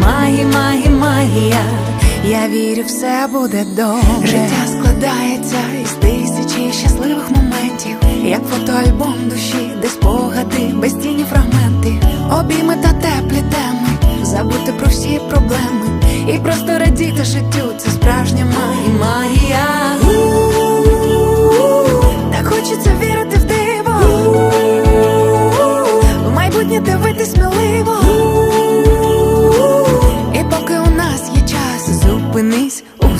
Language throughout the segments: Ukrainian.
Це магія, магія. Я вірю, все буде добре. Життя складається із тисячі щасливих моментів, як фотоальбом душі, де спогади, безцінні фрагменти, обійми та теплі теми, забути про всі проблеми і просто радіти життю. Це справжня магія, магія. Так хочеться вірити в диво, в майбутнє дивитись сміливо.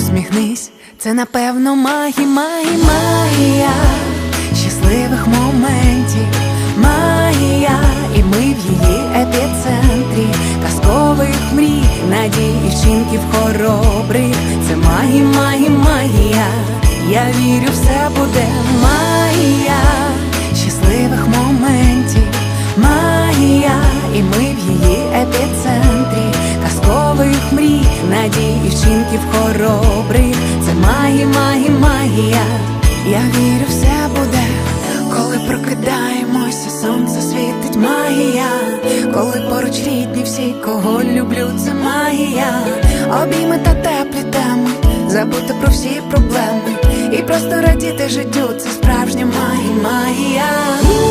Усміхнись. Це напевно магія, магія, магія щасливих моментів, магія, і ми в її епіцентрі, казкових мрій, надій вчинків хоробрих. Це магія, магія, магія. Я вірю, все буде магія щасливих моментів, і вчинків хоробрих. Це магія, магія, магія. Я вірю, все буде, коли прокидаємося, сонце світить магія, коли поруч рідні всі, кого люблю, це магія, обійми та теплі теми, забути про всі проблеми і просто радіти життю, це справжня магія, магія.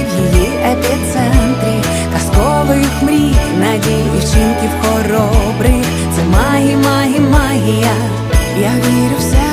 надій і вчинків хоробрих. Це магія, магія, магія. Я вірю, все